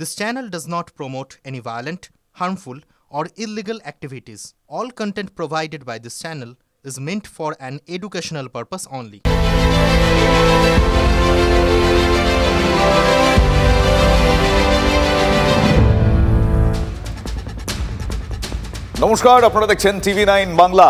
This channel does not promote any violent, harmful, or illegal activities. All content provided by this channel is meant for an educational purpose only. নমস্কার আপনারা দেখছেন TV nine Bangla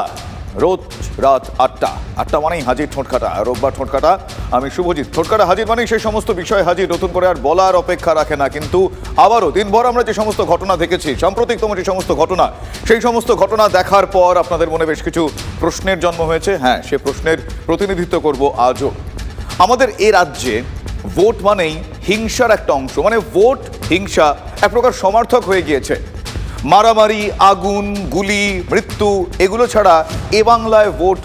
রোজ রাত আটটা। আটটা মানেই হাজির ঠোঁটকাটা রোববার ঠোঁটকাটা আমি শুভজিৎ। ঠোঁটকাটা হাজির মানেই সেই সমস্ত বিষয় হাজির, নতুন করে আর বলার অপেক্ষা রাখে না। কিন্তু আবারও দিনভর আমরা যে সমস্ত ঘটনা দেখেছি সাম্প্রতিকতম যে সমস্ত ঘটনা, সেই সমস্ত ঘটনা দেখার পর আপনাদের মনে বেশ কিছু প্রশ্নের জন্ম হয়েছে। হ্যাঁ সে প্রশ্নের প্রতিনিধিত্ব করব আজও। আমাদের এ রাজ্যে ভোট মানেই হিংসার একটা অংশ। মানে ভোট হিংসা এক প্রকার সমর্থক হয়ে গিয়েছে। মারামারি, আগুন, গুলি, মৃত্যু, এগুলো ছাড়া এ বাংলায় ভোট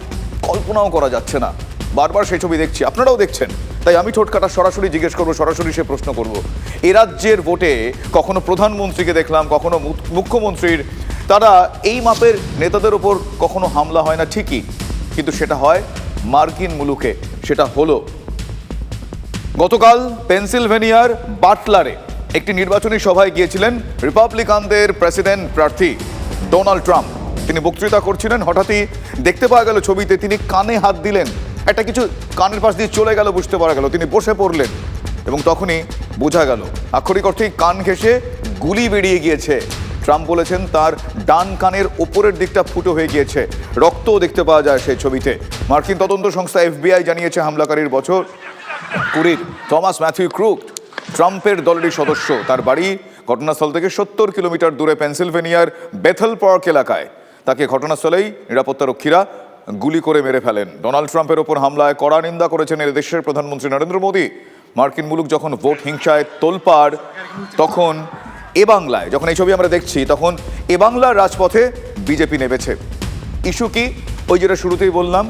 কল্পনাও করা যাচ্ছে না। বারবার সেই ছবি দেখছি, আপনারাও দেখছেন। তাই আমি ঠোঁটকাটা সরাসরি জিজ্ঞেস করব, সরাসরি সে প্রশ্ন করব। এ রাজ্যের ভোটে কখনো প্রধানমন্ত্রীকে দেখলাম, কখনো মুখ্যমন্ত্রীর, তারা এই মাপের নেতাদের ওপর কখনো হামলা হয় না, ঠিকই। কিন্তু সেটা হয় মার্কিন মুলুকে, সেটা হলো গতকাল পেনসিলভেনিয়ার বাটলারে একটি নির্বাচনী সভায় গিয়েছিলেন রিপাবলিকানদের প্রেসিডেন্ট প্রার্থী ডোনাল্ড ট্রাম্প। তিনি বক্তৃতা করছিলেন, হঠাৎই দেখতে পাওয়া গেল ছবিতে তিনি কানে হাত দিলেন। একটা কিছু কানের পাশ দিয়ে চলে গেল, বুঝতে পারা গেল। তিনি বসে পড়লেন এবং তখনই বোঝা গেল, আক্ষরিক অর্থেই কান ঘেঁষে গুলি বেরিয়ে গিয়েছে। ট্রাম্প বলেছেন, তার ডান কানের ওপরের দিকটা ফুটো হয়ে গিয়েছে। রক্তও দেখতে পাওয়া যায় সেই ছবিতে। মার্কিন তদন্ত সংস্থা এফবিআই জানিয়েছে, হামলাকারীর বছর কুড়ির। থমাস ম্যাথিউ ক্রুক ট্রাম্পের দলেরই সদস্য। তার বাড়ি ঘটনাস্থল থেকে সত্তর কিলোমিটার দূরে পেনসিলভেনিয়ার বেথল পার্ক এলাকায়। তাকে ঘটনাস্থলেই নিরাপত্তারক্ষীরা গুলি করে মেরে ফেলেন। ডোনাল্ড ট্রাম্পের ওপর হামলায় কড়া নিন্দা করেছেন এ দেশের প্রধানমন্ত্রী নরেন্দ্র মোদী। মার্কিন মুলুক যখন ভোট হিংসায় তোলপাড়, তখন এ বাংলায়, যখন এই ছবি আমরা দেখছি, তখন এ বাংলার রাজপথে বিজেপি নেমেছে। ইস্যু কি? ওই যেটা শুরুতেই বললাম,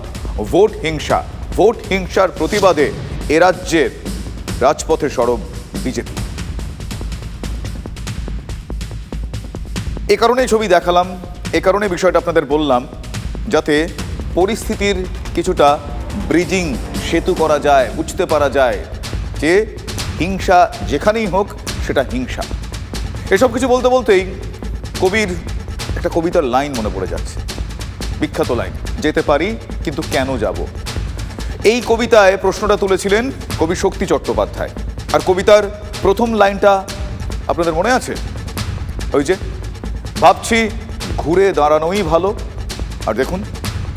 ভোট হিংসা। ভোট হিংসার প্রতিবাদে এ রাজ্যের রাজপথে সরব বিজেপি। এ কারণেই ছবি দেখালাম, এ কারণে বিষয়টা আপনাদের বললাম, যাতে পরিস্থিতির কিছুটা ব্রিজিং সেতু করা যায়, বুঝতে পারা যায় যে হিংসা যেখানেই হোক সেটা হিংসা। এসব কিছু বলতে বলতেই কবির একটা কবিতার লাইন মনে পড়ে যাচ্ছে। বিখ্যাত লাইন, যেতে পারি, কিন্তু কেন যাব? এই কবিতায় প্রশ্নটা তুলেছিলেন কবি শক্তি চট্টোপাধ্যায়। আর কবিতার প্রথম লাইনটা আপনাদের মনে আছে? ওই যে, ভাবছি ঘুরে দাঁড়ানোই ভালো। আর দেখুন,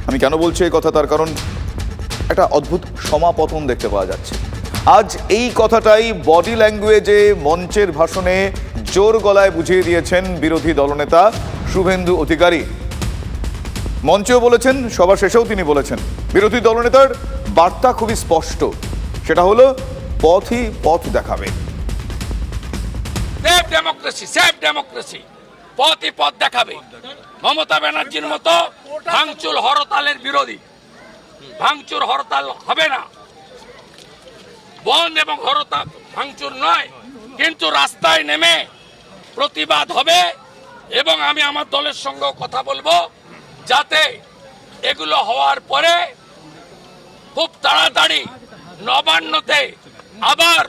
আমি কেন বলছি এই কথা? তার কারণ একটা অদ্ভুত সমাপতন দেখতে পাওয়া যাচ্ছে। আজ এই কথাটাই বডি ল্যাঙ্গুয়েজে, মঞ্চের ভাষণে জোর গলায় বুঝিয়ে দিয়েছেন বিরোধী দলনেতা শুভেন্দু অধিকারী। মঞ্চেও বলেছেন সবার শেষেও তিনি বলেছেন, বিরোধী দলনেতার বার্তা খুবই স্পষ্ট। সেটা হলো পথই পথ দেখাবে। সেফ ডেমোক্রেসি সেফ ডেমোক্রেসি পথই পথ দেখাবে। মমতা ব্যানার্জির মতো ভাঙচুর হরতালের বিরোধী। ভাঙচুর হরতাল হবে না। বন এবং হরতাল ভাঙচুর নয়, কিন্তু রাস্তায় নেমে প্রতিবাদ হবে এবং আমি আমার দলের সঙ্গেও কথা বলব যাতে এগুলো হওয়ার পরে খুব তাড়াতাড়ি নবান্নতে আবার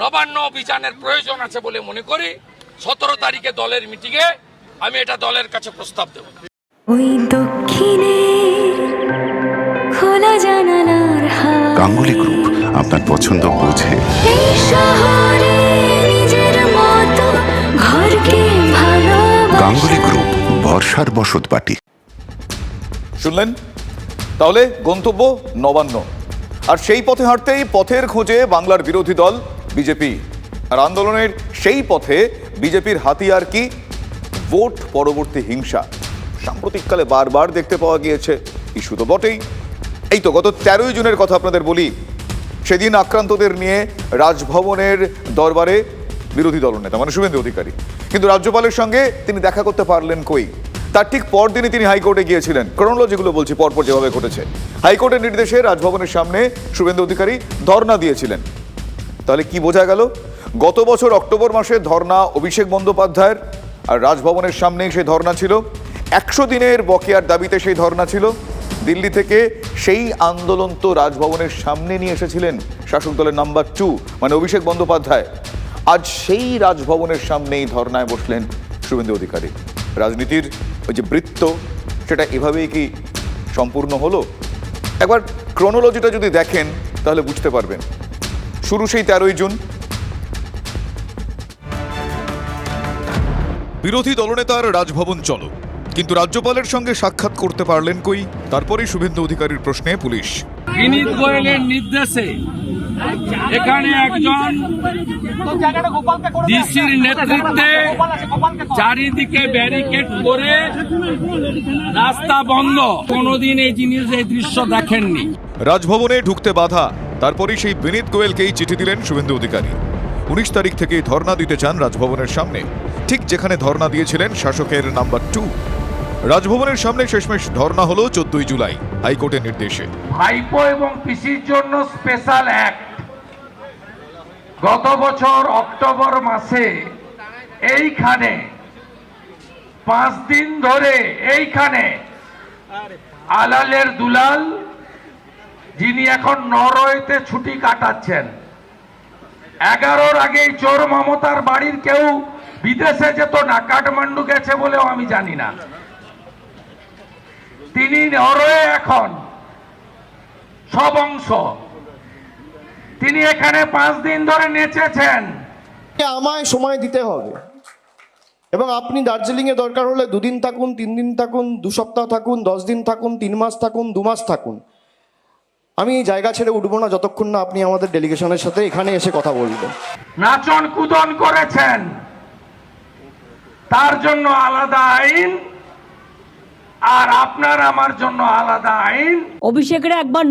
নবান্ন অভিযানের প্রয়োজন আছে বলে মনে করি। সতেরো তারিখে দলের মিটিংয়ে আমি এটা দলের কাছে প্রস্তাব দেব। ওই দক্ষিণে খোলা জানালার হাওয়া। গাঙ্গুলি গ্রুপ আপনার পছন্দ বোঝে। এই শহরে নিজের মতো ঘরকে ভালোবাসা। গাঙ্গুলি গ্রুপ বর্ষার বসত বাটি শুনলেন? তাহলে গন্তব্য নবান্ন। আর সেই পথে হাঁটতেই পথের খোঁজে বাংলার বিরোধী দল, বিজেপি। আর আন্দোলনের সেই পথে বিজেপির হাতিয়ার কি? ভোট পরবর্তী হিংসা। সাম্প্রতিককালে বারবার দেখতে পাওয়া গিয়েছে, ইস্যু তো বটেই। এই তো গত তেরোই জুনের কথা আপনাদের বলি। সেদিন আক্রান্তদের নিয়ে রাজভবনের দরবারে বিরোধী দলনেতা মানে শুভেন্দু অধিকারী। কিন্তু রাজ্যপালের সঙ্গে তিনি দেখা করতে পারলেন কই? তার ঠিক পরদিনই তিনি হাইকোর্টে গিয়েছিলেন। ক্রোনোলজিগুলো বলছি, পরপর যেভাবে ঘটেছে। হাইকোর্টের নির্দেশে রাজভবনের সামনে শুভেন্দু অধিকারী ধর্ণা দিয়েছিলেন। তাহলে কি বোঝা গেল? গত বছর অক্টোবর মাসে ধর্না অভিষেক বন্দ্যোপাধ্যায়ের আর রাজভবনের সামনেই সেই ধর্ণা ছিল। একশো দিনের বকেয়ার দাবিতে সেই ধর্ণা ছিল। দিল্লি থেকে সেই আন্দোলন তো রাজভবনের সামনে নিয়ে এসেছিলেন শাসক দলের নাম্বার টু মানে অভিষেক বন্দ্যোপাধ্যায়। আজ সেই রাজভবনের সামনেই ধর্নায় বসলেন শুভেন্দু অধিকারী। রাজনীতির ওই যে বৃত্ত, সেটা এভাবেই কি সম্পূর্ণ হলো? একবার ক্রোনোলজিটা যদি দেখেন, তাহলে বুঝতে পারবেন। শুরু সেই তেরোই জুন। বিরোধী দলনেতার রাজভবন চলো। কিন্তু রাজ্যপালের সঙ্গে সাক্ষাৎ করতে পারলেন কই? তারপরেই শুভেন্দু অধিকারীর প্রশ্নে পুলিশ। বিনীত গোয়েলের নির্দেশে এখানে একজন ডিসির নেতৃত্বে চারিদিকে ব্যারিকেড করে রাস্তা বন্ধ। কোনোদিন এই জিনিস এই দৃশ্য দেখেননি। রাজভবনে ঢুকতে বাধা। তারপরেই সেই বিনীত গোয়েলকেই চিঠি দিলেন শুভেন্দু অধিকারী। উনিশ তারিখ থেকেই ধর্ণা দিতে চান রাজভবনের সামনে। ঠিক যেখানে ধর্ণা দিয়েছিলেন শাসকের নাম্বার টু। রাজভবনের সামনে শেষমেশ ধর্ণা হলো চোদ্দই জুলাই হাইকোর্টের নির্দেশে। ভাইপো এবং পিসির জন্য স্পেশাল অ্যাক্ট। গত বছর অক্টোবর মাসে এইখানে, পাঁচ দিন ধরে এইখানে আলালের দুলাল, যিনি এখন নরওয়েতে ছুটি কাটাচ্ছেন। এগারোর আগেই চোর মমতার বাড়ির কেউ বিদেশে যেত না, কাঠমান্ডু গেছে বলেও আমি জানি না। তিনি নরওয়ে এখন। সব অংশ। তিনি এখানে পাঁচ দিন ধরে নেচেছেন। আমায় সময় দিতে হবে। এবং আপনি দার্জিলিংয়ে দরকার হলে দুদিন থাকুন তিন দিন থাকুন দু সপ্তাহ থাকুন দশ দিন থাকুন তিন মাস থাকুন দু মাস থাকুন। আমি জায়গা ছেড়ে উঠবো না যতক্ষণ না আপনি আমাদের ডেলিগেশনের সাথে এখানে এসে কথা বলবেন। নাচন কুদন করেছেন। তার জন্য আলাদা আইন আর আপনার আমার জন্য আলাদা আইন। অভিষেকের একবার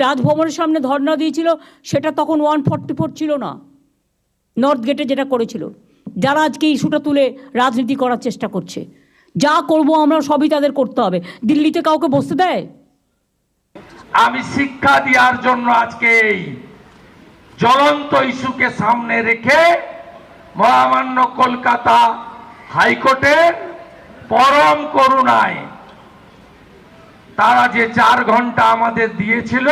রাজভবনের সামনে ধর্ণা দিয়েছিল সেটা তখন ওয়ান ফর্টি ফোর ছিল না। নর্থ গেটে যেটা করেছিল যারা আজকে ইস্যুটা তুলে রাজনীতি করার চেষ্টা করছে। যা করব আমরা সবই তাদের করতে হবে। দিল্লিতে কাউকে বসতে দেয়? আমি শিক্ষা দেওয়ার জন্য আজকে এই জ্বলন্ত ইস্যুকে সামনে রেখে মহামান্য কলকাতা হাইকোর্টের পরম করুণায় তারা যে চার ঘণ্টা আমাদের দিয়েছিল,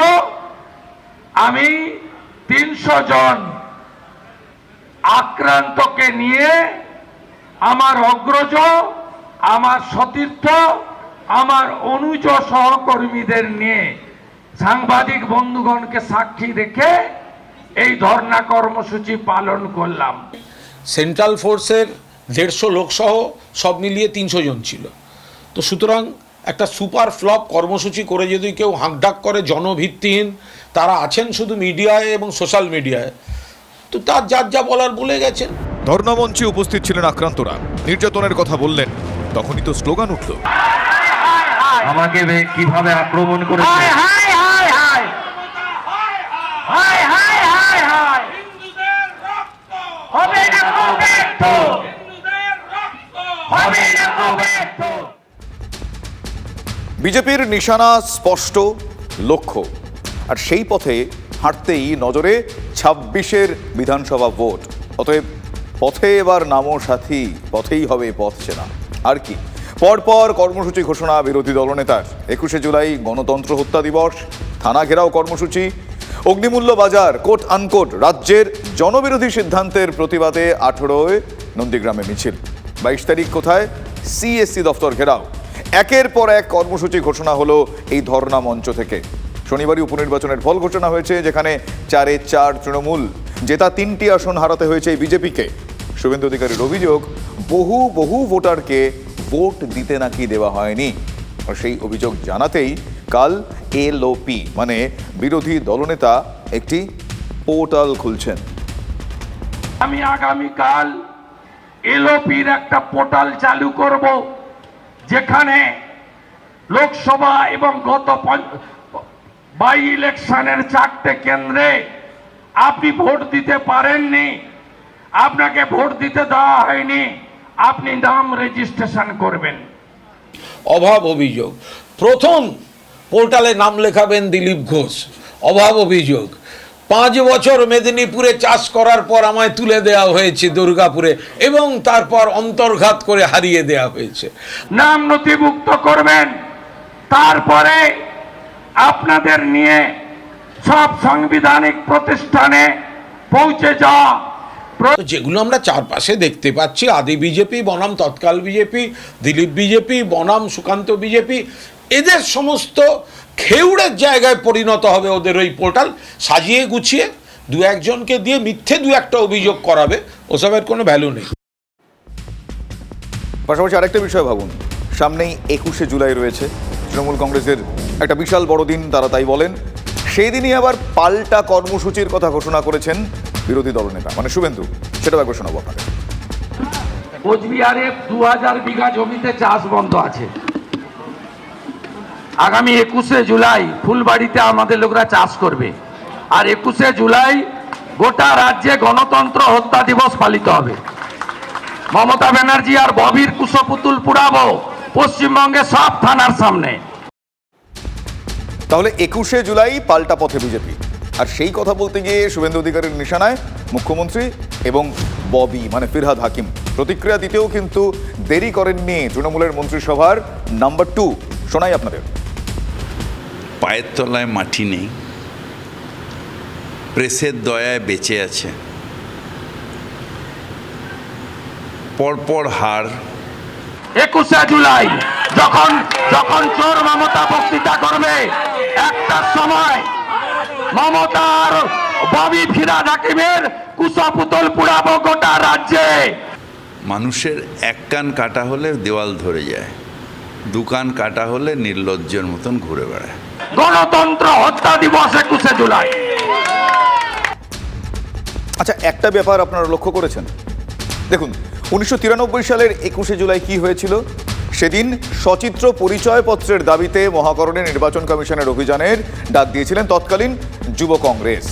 আমি তিনশো জন আক্রান্তকে নিয়ে আমার অগ্রজ, আমার সতীর্থ, আমার অনুজ সহকর্মীদের নিয়ে সাংবাদিক বন্ধুগণকে সাক্ষী রেখে এই ধর্ণা কর্মসূচি পালন করলাম। সেন্ট্রাল ফোর্সের দেড়শো লোকসহ সব মিলিয়ে তিনশো জন ছিল। তো সুতরাং একটা সুপার ফ্লপ কর্মসূচি করে যদি কেউ হাঁকডাক করে জনভিত্তিহীন তারা আছেন শুধু মিডিয়ায় এবং সোশ্যাল মিডিয়ায়। তো তার যার যা বলার বলে গেছেন। ধর্ণামঞ্চে উপস্থিত ছিলেন আক্রান্তরা। নির্যাতনের কথা বললেন তখনই তো স্লোগান উঠল। আমাকে কীভাবে আক্রমণ করে বিজেপির নিশানা স্পষ্ট লক্ষ্য। আর সেই পথে হাঁটতেই নজরে ছাব্বিশের বিধানসভা ভোট। অতএব পথে এবার নামো সাথী, পথেই হবে পথ চেনা আর কি? পরপর কর্মসূচি ঘোষণা বিরোধী দলনেতার। একুশে জুলাই গণতন্ত্র হত্যা দিবস, থানা ঘেরাও কর্মসূচি, অগ্নিমূল্য বাজার, কোট আনকোট, রাজ্যের জনবিরোধী সিদ্ধান্তের প্রতিবাদে আঠেরোয় নন্দীগ্রামে মিছিল। বাইশ তারিখ কোথায়? সিএসসি দফতর ঘেরাও। একের পর এক কর্মসূচি ঘোষণা হলো এই ধর্ণা মঞ্চ থেকে। শনিবারই উপনির্বাচনের ফল ঘোষণা হয়েছে, যেখানে চারে চার তৃণমূল, জেতা তিনটি আসন হারাতে হয়েছে বিজেপিকে। শুভেন্দু অধিকারীর অভিযোগ, বহু বহু ভোটারকে ভোট দিতে নাকি দেওয়া হয়নি। আর সেই অভিযোগ জানাতেই কাল এলওপি মানে বিরোধী দলনেতা একটি পোর্টাল খুলছেন। আমি আগামীকাল এলওপির একটা পোর্টাল চালু করব। যেখানে লোকসভা এবং গত বাই ইলেকশনের চারটে কেন্দ্রে আপনি ভোট দিতে পারেননি, আপনাকে ভোট দিতে দেওয়া হয়নি, আপনি নাম রেজিস্ট্রেশন করবেন। অভাব অভিযোগ। প্রথম পোর্টালে নাম লেখাবেন দিলীপ ঘোষ। অভাব অভিযোগ। পাঁচ বছর মেদিনীপুরে চাষ করার পর আমায় তুলে দেওয়া হয়েছে দুর্গাপুরে এবং তারপর অন্তর্ঘাত করে হারিয়ে দেওয়া হয়েছে। নাম নথিভুক্ত করবেন তারপরে আপনাদের নিয়ে সব সাংবিধানিক প্রতিষ্ঠানে পৌঁছে যাওয়া। যেগুলো আমরা চারপাশে দেখতে পাচ্ছি আদি বিজেপি বনাম তৎকাল বিজেপি দিলীপ বিজেপি বনাম সুকান্ত বিজেপি এদের সমস্ত খেউড়ের জায়গায় পরিণত হবে ওদের ওই পোর্টাল সাজিয়ে গুছিয়ে দু একজনকে দিয়ে মিথ্যে দু একটা অভিযোগ করাবে ওসবের কোনো ভ্যালু নেই। পাশাপাশি আরেকটা বিষয় ভাবুন সামনেই একুশে জুলাই রয়েছে তৃণমূল কংগ্রেসের একটা বিশাল বড় দিন তারা তাই বলেন। সেই দিনই আবার পাল্টা কর্মসূচির কথা ঘোষণা করেছেন বিরোধী দলনেতা। মানে শুভেন্দু সেটা ঘোষণা শোনাবো আপনাদের। কোচবিহারে দু হাজার বিঘা জমিতে চাষ বন্ধ আছে। আগামী একুশে জুলাই ফুলবাড়িতে আমাদের লোকরা চাষ করবে। আর একুশে জুলাই গোটা রাজ্যে গণতন্ত্র হত্যা দিবস পালিত হবে। মমতা ব্যানার্জি আর ববির কুশপুতুল পুরাবো পশ্চিমবঙ্গে সব থানার সামনে। তাহলে একুশে জুলাই পাল্টা পথে বিজেপি। আর সেই কথা বলতে গিয়ে শুভেন্দু অধিকারীর নিশানায় মুখ্যমন্ত্রী এবং ববি মানে ফিরহাদ হাকিম। প্রতিক্রিয়া দিতেও কিন্তু দেরি করেননি তৃণমূলের মন্ত্রিসভার নাম্বার টু। শোনাই আপনাদের। পায়ের তলায় মাটি নেই প্রেসের দয়ায় বেঁচে আছে। পরপর হার। একুশে জুলাই যখন যখন চোর মমতা বক্তৃতা করবে একটা সময় মমতার ববি ফিরাদ হাকিমের কুশপুতল পুরাবো গোটা রাজ্যে। মানুষের এক কান কাটা হলে দেওয়াল ধরে যায় দু কান কাটা হলে নির্লজ্জের মতন ঘুরে বেড়ায়। গণতন্ত্র হত্যা দিবস একুশে জুলাই। আচ্ছা একটা ব্যাপার আপনারা লক্ষ্য করেছেন। দেখুন, উনিশশো তিরানব্বই সালের একুশে জুলাই কি হয়েছিল? সেদিন সচিত্র পরিচয়পত্রের দাবিতে মহাকরণে নির্বাচন কমিশনের অভিযানের ডাক দিয়েছিলেন তৎকালীন যুব কংগ্রেস।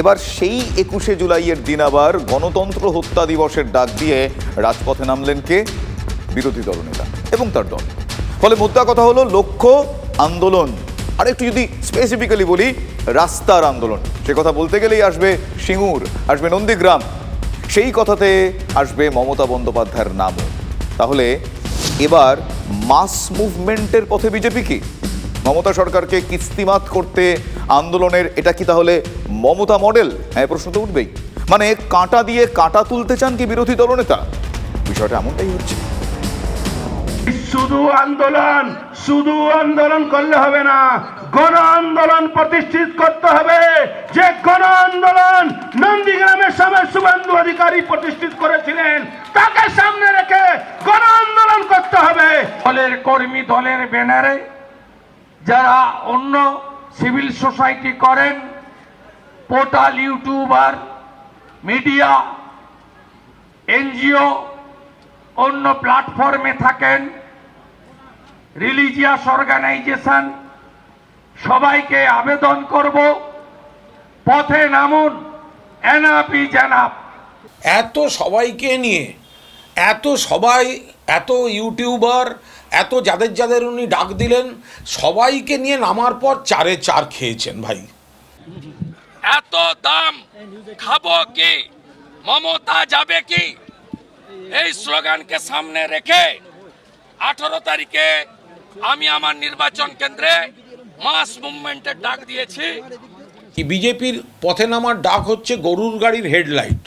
এবার সেই একুশে জুলাইয়ের দিন আবার গণতন্ত্র হত্যা দিবসের ডাক দিয়ে রাজপথে নামলেন কে? বিরোধী দলনেতা এবং তার দল। ফলে মুদ্রা কথা হলো, লক্ষ্য, আন্দোলন। আর একটু যদি স্পেসিফিক্যালি বলি, রাস্তার আন্দোলন। সে কথা বলতে গেলেই আসবে সিঙ্গুর, আসবে নন্দীগ্রাম, সেই কথাতে আসবে মমতা বন্দ্যোপাধ্যায়ের নামও। তাহলে এবার মাস মুভমেন্টের পথে বিজেপি কি? মমতা সরকারকে কিস্তিমাত করতে আন্দোলনের এটা কি তাহলে মমতা মডেল হ্যাঁ প্রশ্ন তো উঠবেই। মানে কাঁটা দিয়ে কাঁটা তুলতে চান কি বিরোধী দলনেতা? বিষয়টা এমনটাই হচ্ছে। শুধু আন্দোলন শুধু আন্দোলন করলে হবে না গণ আন্দোলন প্রতিষ্ঠিত করতে হবে। যে গণ আন্দোলন নন্দীগ্রামের সময় শুভেন্দু অধিকারী প্রতিষ্ঠিত করেছিলেন, তাকে সামনে রেখে গণ আন্দোলন করতে হবে। দলের কর্মী, দলের ব্যানারে যারা অন্য সিভিল সোসাইটি করেন, পোর্টাল, ইউটিউবার, মিডিয়া, এনজিও, অন্য প্ল্যাটফর্মে থাকেন রিলিজিয়াস অর্গানাইজেশন সবাইকে আবেদন করব। পথে নামুন। এনআপি জানাব। এত সবাইকে নিয়ে এত সবাই এত ইউটিউবার এত যাদের যাদের উনি ডাক দিলেন সবাইকে নিয়ে নামার পর চারে চার খেয়েছেন ভাই। এত দাম খাব কি? মমতা যাবে কি? এই স্লোগানকে সামনে রেখে আঠারো তারিখে আমি আমার নির্বাচন কেন্দ্রে মাস মুভমেন্টের ডাক দিয়েছি। বিজেপির পথে নামার ডাক হচ্ছে গরুর গাড়ির হেডলাইট।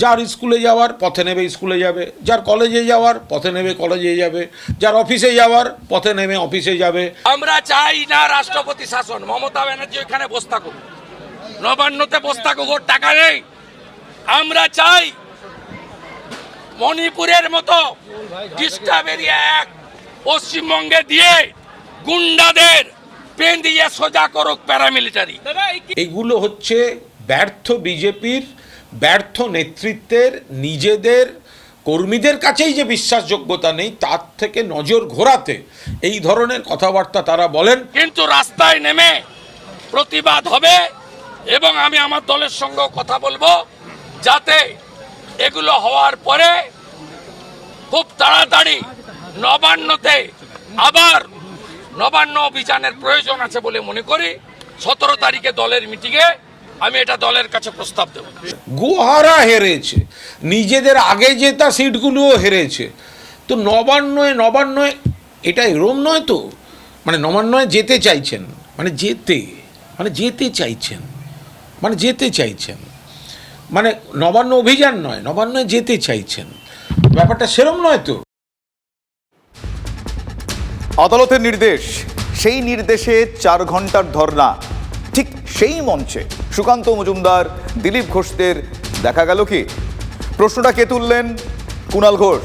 যার স্কুলে যাওয়ার পথে নেবে স্কুলে যাবে যার কলেজে যাওয়ার পথে নেবে কলেজে যাবে যার অফিসে যাওয়ার পথে নেমে অফিসে যাবে। আমরা চাই না রাষ্ট্রপতি শাসন মমতা ব্যানার্জি ওইখানে বসে থাকুক। নবান্নতে বসে থাকুক ওর টাকা নেই। আমরা চাই মণিপুরের মতো ডিস্টার্ব এরিয়া এক পশ্চিমবঙ্গে দিয়ে গুন্ডাদের পেন দিয়ে সোজা করুক প্যারামিলিটারি এগুলো হচ্ছে ব্যর্থ বিজেপির ব্যর্থ নেতৃত্বের নিজেদের কর্মীদের কাছেই যে বিশ্বাসযোগ্যতা নেই তার থেকে নজর ঘোরাতে এই ধরনের কথাবার্তা তারা বলেন। কিন্তু রাস্তায় নেমে প্রতিবাদ হবে এবং আমি আমার দলের সঙ্গেও কথা বলব যাতে এগুলো হওয়ার পরে খুব তাড়াতাড়ি নবান্নতে আবার নবান্ন অভিযানের প্রয়োজন আছে বলে মনে করি। সতেরো তারিখে দলের মিটিংয়ে আমি এটা দলের কাছে প্রস্তাব দেব। গুহারা হেরেছে। নিজেদের আগে জেতা সিটগুলোও হেরেছে। তো নবান্নয় নবান্নয় এটা এরম নয় তো? মানে নবান্নয় যেতে চাইছেন। মানে যেতে মানে যেতে চাইছেন। মানে যেতে চাইছেন। মানে নবান্ন অভিযান নয় নবান্নে যেতে চাইছেন। ব্যাপারটা সেরম নয় তো? আদালতের নির্দেশ। সেই নির্দেশে চার ঘণ্টার ধর্না ঠিক সেই মঞ্চে সুকান্ত মজুমদার দিলীপ ঘোষদের দেখা গেল কি? প্রশ্নটা কে তুললেন? কুণাল ঘোষ।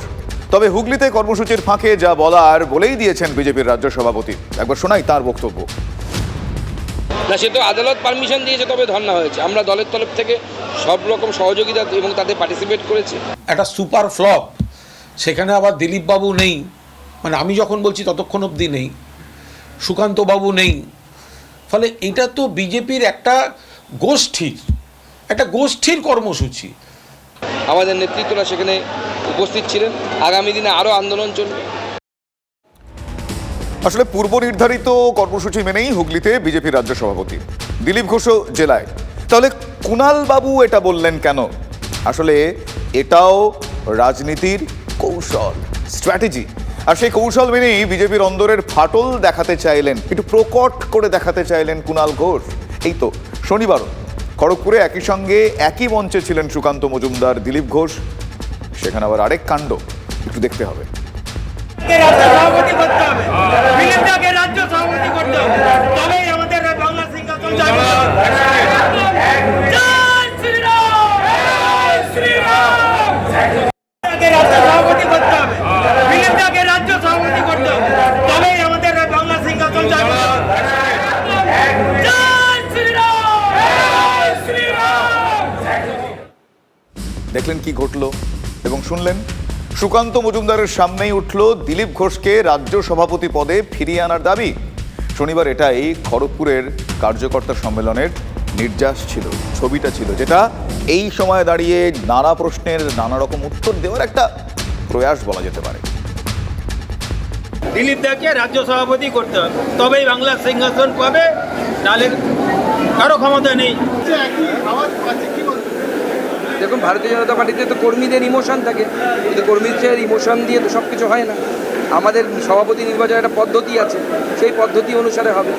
তবে হুগলিতে কর্মসূচির ফাঁকে যা বলার বলেই দিয়েছেন বিজেপির রাজ্য সভাপতি। একবার শোনাই তার বক্তব্য। না সে তো আদালত পারমিশন দিয়েছে তবে ধর্না হয়েছে। আমরা দলের তরফ থেকে সব রকম সহযোগিতা এবং তাতে পার্টিসিপেট করেছি। একটা সুপার ফ্লপ সেখানে আবার দিলীপবাবু নেই। মানে আমি যখন বলছি ততক্ষণ অবধি নেই সুকান্তবাবু নেই। ফলে এটা তো বিজেপির একটা গোষ্ঠীর একটা গোষ্ঠীর কর্মসূচি। আমাদের নেতৃত্বরা সেখানে উপস্থিত ছিলেন। আগামী দিনে আরও আন্দোলন চলবে। আসলে পূর্ব নির্ধারিত কর্মসূচি মেনেই হুগলিতে বিজেপি রাজ্য সভাপতি। দিলীপ ঘোষও জেলায়। তাহলে কুণাল বাবু এটা বললেন কেন? আসলে এটাও রাজনীতির কৌশল স্ট্র্যাটেজি। আর সেই কৌশল মেনেই বিজেপির অন্দরের ফাটল দেখাতে চাইলেন, একটু প্রকট করে দেখাতে চাইলেন কুণাল ঘোষ। এই তো, শনিবারও খড়গপুরে একই সঙ্গে একই মঞ্চে ছিলেন সুকান্ত মজুমদার, দিলীপ ঘোষ। সেখানে আবার আরেক কাণ্ড, একটু দেখতে হবে। আমাদের যাবে জয় শ্রীরাম জয় শ্রীরাম রাজ্য সভাপতি করতে হবে বিজেপিকে রাজ্য সভাপতি করতে হবে তবেই আমাদের বাংলা সিংহাসন যাবে জয় শ্রীরাম জয় শ্রীরাম দেখলেন কি ঘটলো? এবং শুনলেন সুকান্ত মজুমদারের সামনেই উঠল দিলীপ ঘোষকে রাজ্য সভাপতি পদে ফিরিয়ে আনার দাবি। শনিবার এটাই খড়গপুরের কার্যকর্তা সম্মেলনের নির্যাস ছিল ছবিটা ছিল যেটা এই সময়ে দাঁড়িয়ে নানা প্রশ্নের নানা রকম উত্তর দেওয়ার একটা প্রয়াস বলা যেতে পারে। দিলীপ দাকে রাজ্য সভাপতি করতে হবে। তবেই বাংলা সিংহাসন পাবে নাহলে কারও ক্ষমতা নেই। দেখুন, ভারতীয় জনতা পার্টিতে তো কর্মীদের ইমোশন থাকে। কিন্তু কর্মীদের ইমোশন দিয়ে তো সব কিছু হয় না। আমাদের সভাপতি নির্বাচনের একটা পদ্ধতি আছে, সেই পদ্ধতি অনুসারে হবে।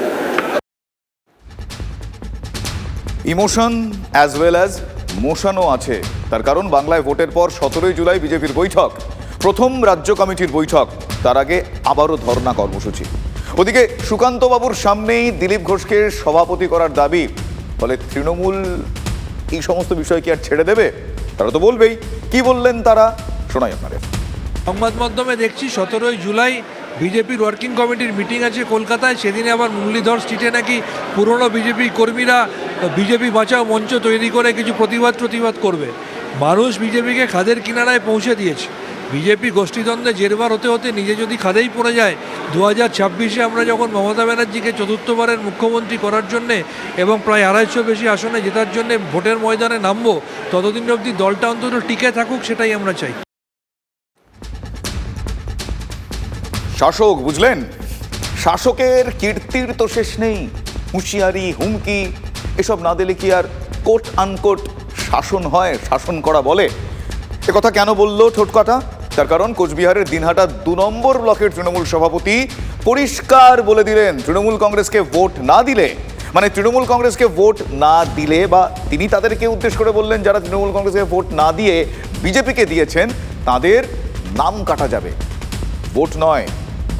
ইমোশন অ্যাজ ওয়েল অ্যাজ মোশনও আছে। তার কারণ, বাংলায় ভোটের পর সতেরোই জুলাই বিজেপির বৈঠক। প্রথম রাজ্য কমিটির বৈঠক। তার আগে আবারও ধর্ণা কর্মসূচি। ওদিকে সুকান্তবাবুর সামনেই দিলীপ ঘোষকে সভাপতি করার দাবি। ফলে তৃণমূল এই সমস্ত বিষয় কি আর ছেড়ে দেবে? তারা তো বলবেই। কি বললেন তারা? শোনাই আপনাদের। সংবাদ মাধ্যমে দেখছি সতেরোই জুলাই বিজেপির ওয়ার্কিং কমিটির মিটিং আছে কলকাতায়। সেদিনে আবার মুরলীধর স্ট্রিটে নাকি পুরনো বিজেপি কর্মীরা বিজেপি বাঁচাও মঞ্চ তৈরি করে কিছু প্রতিবাদ প্রতিবাদ করবে। মানুষ বিজেপিকে খাদের কিনারায় পৌঁছে দিয়েছে। বিজেপি গোষ্ঠীদ্বন্দ্বে জেরবার হতে হতে নিজে যদি খাদেই পড়ে যায় দু হাজার ছাব্বিশে আমরা যখন মমতা ব্যানার্জিকে চতুর্থবারের মুখ্যমন্ত্রী করার জন্যে এবং প্রায় আড়াইশো বেশি আসনে জেতার জন্যে ভোটের ময়দানে নামবো, ততদিন অবধি দলটা অন্তত টিকে থাকুক সেটাই আমরা চাই। শাসক, বুঝলেন? শাসকের কীর্তির তো শেষ নেই, হুঁশিয়ারি, হুমকি, এসব না দিলে কি আর কোট আনকোট শাসন হয়, শাসন করা বলে? কথা কেন বলল ঠোটকাটা তার কারণ কোচবিহারের দিনহাটা দু নম্বর ব্লকের তৃণমূল সভাপতি পরিষ্কার বলে দিলেন, তৃণমূল কংগ্রেসকে ভোট না দিলে মানে তৃণমূল কংগ্রেসকে ভোট না দিলে বা তিনি তাদেরকে উদ্দেশ্য করে বললেন যারা তৃণমূল কংগ্রেসকে ভোট না দিয়ে বিজেপিকে দিয়েছেন, তাদের নাম কাটা যাবে। ভোট নয়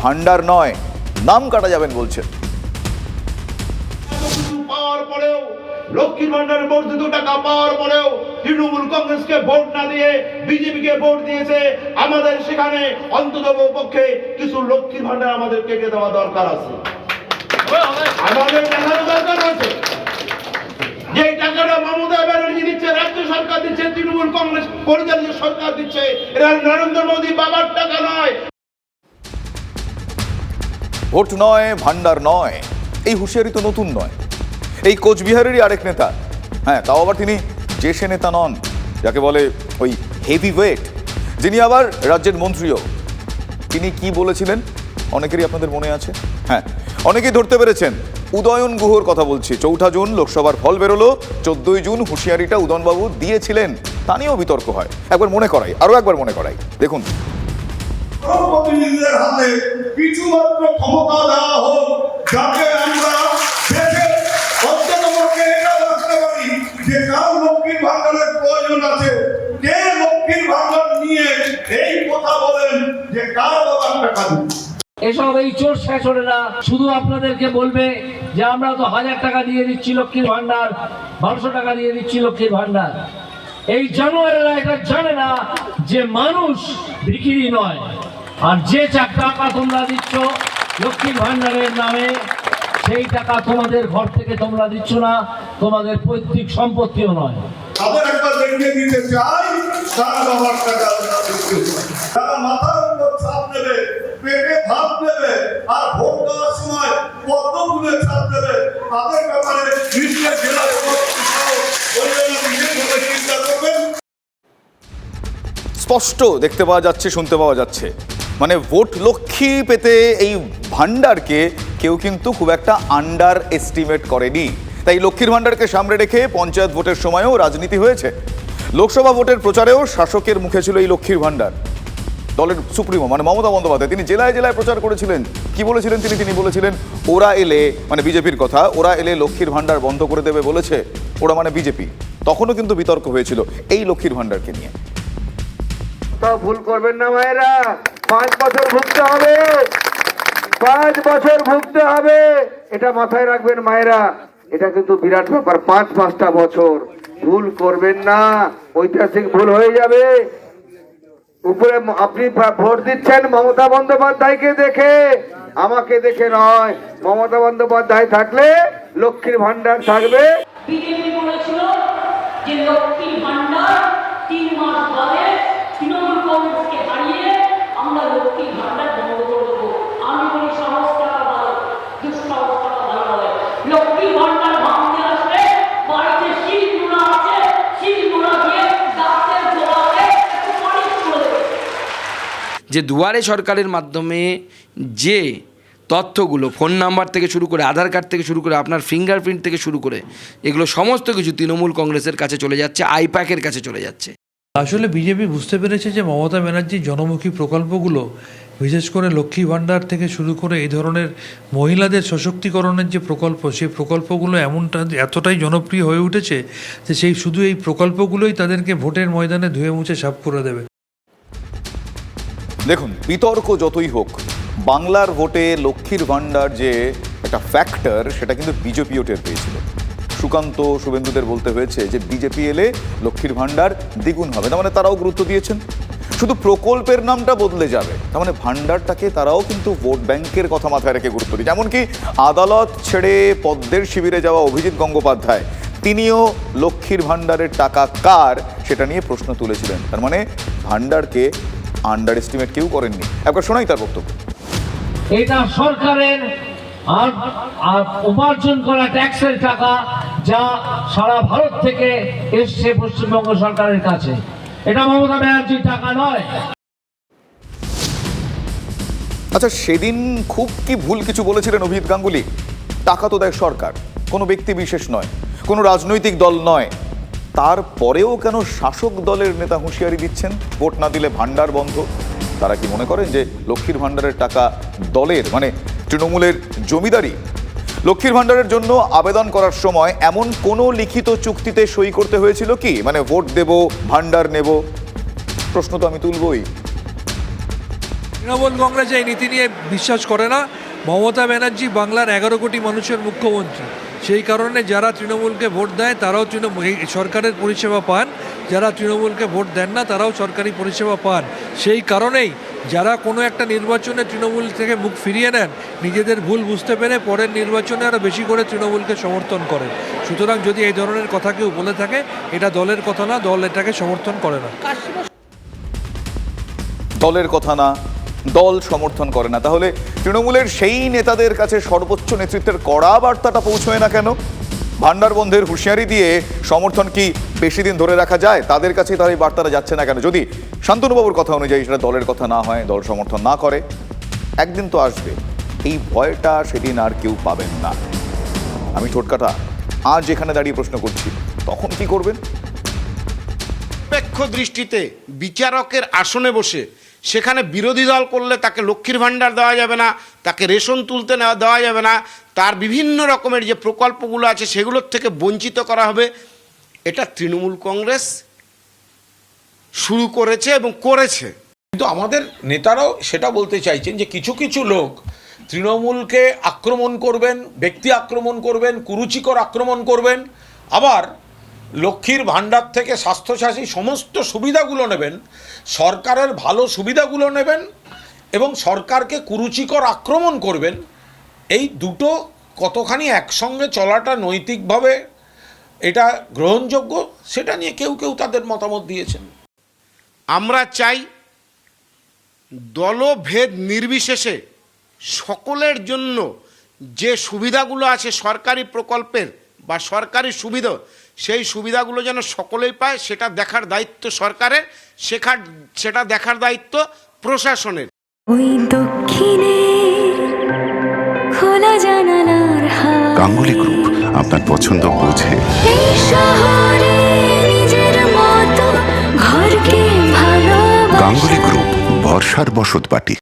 ভান্ডার নয়, নাম কাটা যাবেন বলছেন। লক্ষ্মীর ভান্ডারের বর্ধিত টাকা পাওয়ার পরেও তৃণমূল কংগ্রেসকে ভোট না দিয়ে বিজেপিকে ভোট দিয়েছে। আমাদের সেখানে অন্তত পক্ষে কিছু লক্ষ্মীর ভান্ডার আমাদের কেটে দেওয়া দরকার আছে। আমাদের দেখানো দরকার আছে। যে টাকাটা মমতা ব্যানার্জি দিচ্ছে, রাজ্য সরকার দিচ্ছে, তৃণমূল কংগ্রেস পরিচালিত সরকার দিচ্ছে, এটা নরেন্দ্র মোদী বাবার টাকা নয়। ভোট নয়, ভান্ডার নয়, এই হুঁশিয়ারি তো নতুন নয়। এই কোচবিহারেরই আরেক নেতা। হ্যাঁ তাও আবার তিনি যে সে নেতা নন, যাকে বলে ওই হেভি ওয়েট যিনি আবার রাজ্যের মন্ত্রীও। তিনি কি বলেছিলেন? অনেকেরই আপনাদের মনে আছে। হ্যাঁ অনেকেই ধরতে পেরেছেন। উদয়ন গুহর কথা বলছি। চৌঠা জুন লোকসভার ফল বেরোলো। চোদ্দই জুন হুঁশিয়ারিটা উদয়নবাবু দিয়েছিলেন। তা নিয়েও বিতর্ক হয়। একবার মনে করাই, আরও একবার মনে করাই। দেখুন। প্রতিনিধিদের হাতে কিছুমাত্র ক্ষমতা দেওয়া হোক যাতে আমরা প্রয়োজন কাছে কে লক্ষ্মীর ভাণ্ডার নিয়ে এই কথা বলেন যে কার বাবার টাকা এসব এই চোর শেষরেরা শুধু আপনাদেরকে বলবে যে আমরা তো হাজার টাকা দিয়ে দিচ্ছি লক্ষ্মীর ভান্ডার বারোশো টাকা দিয়ে দিচ্ছি লক্ষ্মীর ভান্ডার এই জানুয়ারিরা এটা জানে না যে মানুষ বিক্রি নয়। আর যে টাকা তোমরা দিচ্ছ লক্ষ্মীর ভান্ডারের নামে, সেই টাকা তোমাদের ঘর থেকে তোমরা দিচ্ছ না, তোমাদের পৈতৃক সম্পত্তিও নয়। তাদের একবার দেখিয়ে দিতে চাই কার বাবার টাকা তারা মাথার উপর ছাপ পেটে আর ভোট দেওয়ার সময় ছাপ তাদের ব্যাপারে জেলা স্পষ্ট দেখতে পাওয়া যাচ্ছে, শুনতে পাওয়া যাচ্ছে। মানে ভোট লক্ষ্মী পেতে এই ভান্ডারকে কেউ কিন্তু খুব একটা আন্ডার এস্টিমেট করেনি। তাই লক্ষ্মীর ভান্ডারকে সামনে রেখে পঞ্চায়েত ভোটের সময়ও রাজনীতি হয়েছে। লোকসভা ভোটের প্রচারেও শাসকের মুখে ছিল এই লক্ষ্মীর ভান্ডার দলের সুপ্রিমো মানে মমতা বন্দ্যোপাধ্যায়, তিনি জেলায় জেলায় প্রচার করেছিলেন। কি বলেছিলেন তিনি? তিনি বলেছিলেন, ওরা এলে মানে বিজেপির কথা, ওরা এলে লক্ষ্মীর ভান্ডার বন্ধ করে দেবে, বলেছে ওরা মানে বিজেপি। তখনও কিন্তু বিতর্ক হয়েছিল এই লক্ষ্মীর ভান্ডারকে নিয়ে। ভুল করবেন না মায়েরা, পাঁচ বছর ভুগতে হবে। পাঁচ বছর ভুগতে হবে। এটা মাথায় রাখবেন মায়েরা এটা কিন্তু বিরাট ব্যাপার, পাঁচ, পাঁচটা বছর। ভুল করবেন না, ঐতিহাসিক ভুল হয়ে যাবে। উপরে আপনি ভোট দিচ্ছেন মমতা বন্দ্যোপাধ্যায়কে দেখে। আমাকে দেখে নয়, মমতা বন্দ্যোপাধ্যায় থাকলে লক্ষ্মীর ভান্ডার থাকবে। বিজেপি বলেছিল যে লক্ষ্মীর ভান্ডার তিন মাস যে দুয়ারে সরকারের মাধ্যমে যে তথ্যগুলো ফোন নাম্বার থেকে শুরু করে আধার কার্ড থেকে শুরু করে আপনার ফিঙ্গারপ্রিন্ট থেকে শুরু করে এগুলো সমস্ত কিছু তৃণমূল কংগ্রেসের কাছে চলে যাচ্ছে, আইপ্যাকের কাছে চলে যাচ্ছে। আসলে বিজেপি বুঝতে পেরেছে যে মমতা ব্যানার্জির জনমুখী প্রকল্পগুলো, বিশেষ করে লক্ষ্মী ভাণ্ডার থেকে শুরু করে এই ধরনের মহিলাদের সশক্তিকরণের যে প্রকল্প, সেই প্রকল্পগুলো এমনটা এতটাই জনপ্রিয় হয়ে উঠেছে যে সেই শুধু এই প্রকল্পগুলোই তাদেরকে ভোটের ময়দানে ধুয়ে মুছে সাফ করে দেবে। দেখুন, বিতর্ক যতই হোক, বাংলার ভোটে লক্ষ্মীর ভাণ্ডার যে একটা ফ্যাক্টর সেটা কিন্তু বিজেপিও টের পেয়েছিল। সুকান্ত, শুভেন্দুদের বলতে হয়েছে যে বিজেপি এলে লক্ষ্মীর ভাণ্ডার দ্বিগুণ হবে। তার মানে তারাও গুরুত্ব দিয়েছেন। শুধু প্রকল্পের নামটা বদলে যাবে। তার মানে ভাণ্ডারটাকে তারাও কিন্তু ভোট ব্যাংকের কথা মাথায় রেখে গুরুত্ব দিচ্ছে। এমনকি আদালত ছেড়ে পদ্মের শিবিরে যাওয়া অভিজিৎ গঙ্গোপাধ্যায়, তিনিও লক্ষ্মীর ভাণ্ডারের টাকা কার, সেটা নিয়ে প্রশ্ন তুলেছিলেন। তার মানে ভাণ্ডারকে আন্ডার এস্টিমেট কেউ করেননি। একবার শোনাই তার বক্তব্য। এটা সরকারের আর উপার্জন করা ট্যাক্সের টাকা যা সারা ভারত থেকে এসছে পশ্চিমবঙ্গ সরকারের কাছে। এটা মমতা ব্যানার্জির টাকা নয়। আচ্ছা সেদিন খুব কি ভুল কিছু বলেছিলেন অভিজিৎ গাঙ্গুলি? টাকা তো দেয় সরকার কোনো ব্যক্তি বিশেষ নয় কোনো রাজনৈতিক দল নয়। তারপরেও কেন শাসক দলের নেতা হুঁশিয়ারি দিচ্ছেন? ভোট না দিলে ভাণ্ডার বন্ধ। তারা কি মনে করেন যে লক্ষ্মীর ভাণ্ডারের টাকা দলের মানে তৃণমূলের জমিদারি? লক্ষ্মীর ভাণ্ডারের জন্য আবেদন করার সময় এমন কোনো লিখিত চুক্তিতে সই করতে হয়েছিল কি? মানে ভোট দেব, ভাণ্ডার নেব? প্রশ্ন তো আমি তুলবই। তৃণমূল কংগ্রেস এই নীতি নিয়ে বিশ্বাস করে না। মমতা ব্যানার্জি বাংলার এগারো কোটি মানুষের মুখ্যমন্ত্রী। সেই কারণে যারা তৃণমূলকে ভোট দেয় তারাও তৃণমূল সরকারের পরিষেবা পান। যারা তৃণমূলকে ভোট দেন না তারাও সরকারি পরিষেবা পান। সেই কারণেই যারা কোনো একটা নির্বাচনে তৃণমূল থেকে মুখ ফিরিয়ে নেন নিজেদের ভুল বুঝতে পেরে পরের নির্বাচনে আরও বেশি করে তৃণমূলকে সমর্থন করেন। সুতরাং যদি এই ধরনের কথা কেউ বলে থাকে এটা দলের কথা না দল এটাকে সমর্থন করে না। দলের কথা না দল সমর্থন করে না। তাহলে তৃণমূলের সেই নেতাদের কাছে সর্বোচ্চ নেতৃত্বের কড়া বার্তাটা পৌঁছয় না কেন? ভান্ডার বন্ধের হুঁশিয়ারি দিয়ে সমর্থন কি বেশি দিন ধরে রাখা যায়? তাদের কাছে তার এই বার্তাটা যাচ্ছে না কেন? যদি শান্তনুবাবুর কথা অনুযায়ী সেটা দলের কথা না হয়, দল সমর্থন না করে, একদিন তো আসবে। এই ভয়টা সেদিন আর কেউ পাবেন না। আমি ঠোটকাটা আজ এখানে দাঁড়িয়ে প্রশ্ন করছি, তখন কি করবেন? নিরপেক্ষ দৃষ্টিতে বিচারকের আসনে বসে সেখানে বিরোধী দল করলে তাকে লক্ষ্মীর ভাণ্ডার দেওয়া যাবে না, তাকে রেশন তুলতে নেওয়া দেওয়া যাবে না, তার বিভিন্ন রকমের যে প্রকল্পগুলো আছে সেগুলোর থেকে বঞ্চিত করা হবে। এটা তৃণমূল কংগ্রেস শুরু করেছে এবং করেছে। কিন্তু আমাদের নেতারাও সেটা বলতে চাইছেন যে কিছু কিছু লোক তৃণমূলকে আক্রমণ করবেন, ব্যক্তি আক্রমণ করবেন, কুরুচিকর আক্রমণ করবেন, আবার লক্ষ্মীর ভাণ্ডার থেকে স্বাস্থ্যসাথী সমস্ত সুবিধাগুলো নেবেন, সরকারের ভালো সুবিধাগুলো নেবেন এবং সরকারকে কুরুচিকর আক্রমণ করবেন। এই দুটো কতখানি একসঙ্গে চলাটা নৈতিকভাবে এটা গ্রহণযোগ্য, সেটা নিয়ে কেউ কেউ তাদের মতামত দিয়েছেন। আমরা চাই দলভেদ নির্বিশেষে সকলের জন্য যে সুবিধাগুলো আছে সরকারি প্রকল্পের বা সরকারি সুবিধা সেই সুবিধাগুলো যেন সকলেই পায় সেটা দেখার দায়িত্ব সরকারের শেখার সেটা দেখার দায়িত্ব প্রশাসনের। ওই দক্ষিণে খোলা জানালার হাওয়া। গাঙ্গুলি গ্রুপ আপনার পছন্দ বোঝে। এই শহরে নিজের মতো ঘরকে ভালোবাসা। গাঙ্গুলি গ্রুপ ভরসার বসত বাটি